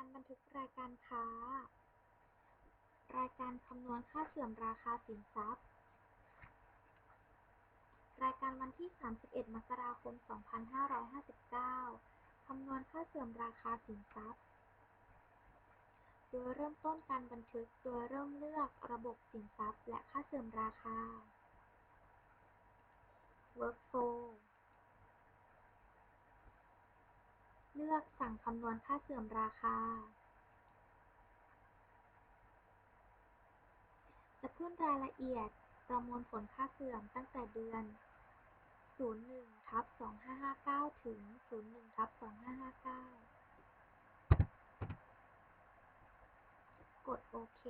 การบันทึกรายการค้า รายการคำนวณค่าเสื่อมราคาสินทรัพย์ รายการวันที่ 31 มกราคม 2559 คำนวณค่าเสื่อมราคาสินทรัพย์ โดยเริ่มต้นการบันทึกโดยเริ่มเลือกระบบสินทรัพย์ และค่าเสื่อมราคา Workflow เลือกสั่งคำนวณค่าเสื่อมราคา จะขึ้นรายละเอียดประมวลผลค่าเสื่อมตั้งแต่เดือน 01-2559 ถึง 01-2559 กดโอเค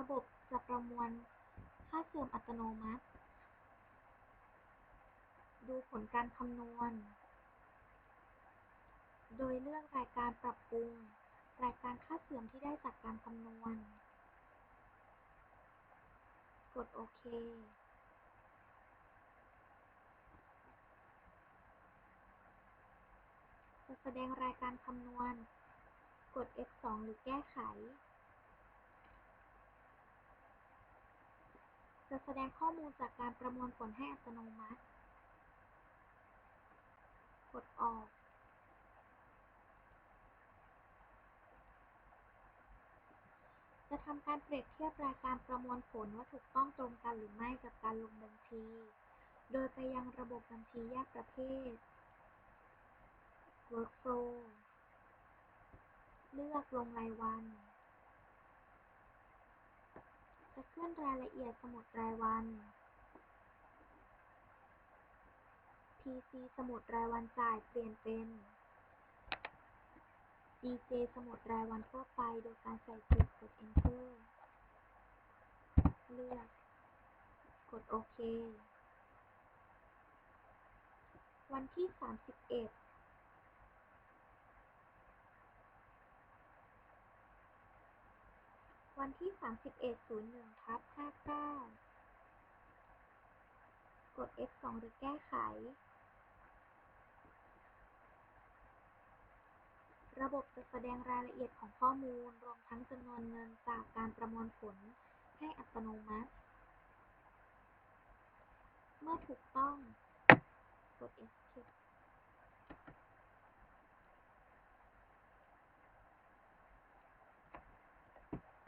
ระบบจะประมวลค่าเสื่อมอัตโนมัติ ดูผลการคำนวณ โดยเลือกรายการปรับปรุง รายการค่าเสื่อมที่ได้จากการคำนวณ กดโอเคจะแสดงรายการคำนวณ กด F2 หรือแก้ไข จะแสดงข้อมูลจากการประมวลผลให้อัตโนมัติ กดออกจะทำการเปรียบเทียบรายการประมวลผลว่าถูกต้องตรงกันหรือไม่กับการลงบัญชี โดยไปยังระบบบัญชีแยกประเภท Workflow เลือกลงรายวัน จะขึ้นรายละเอียดสมุดรายวัน PC สมุดรายวันจ่ายเปลี่ยนเป็น DJ สมุดรายวันทั่วไปโดยการใส่จุดกด Enter เลือก กดโอเค วันที่ 31 วันที่ 31-01ทับ59 กด F2 หรือแก้ไข ระบบจะแสดงรายละเอียดของข้อมูล รวมทั้งจำนวนเงินจากการประมวลผลให้อัตโนมัติ เมื่อถูกต้อง กด Escape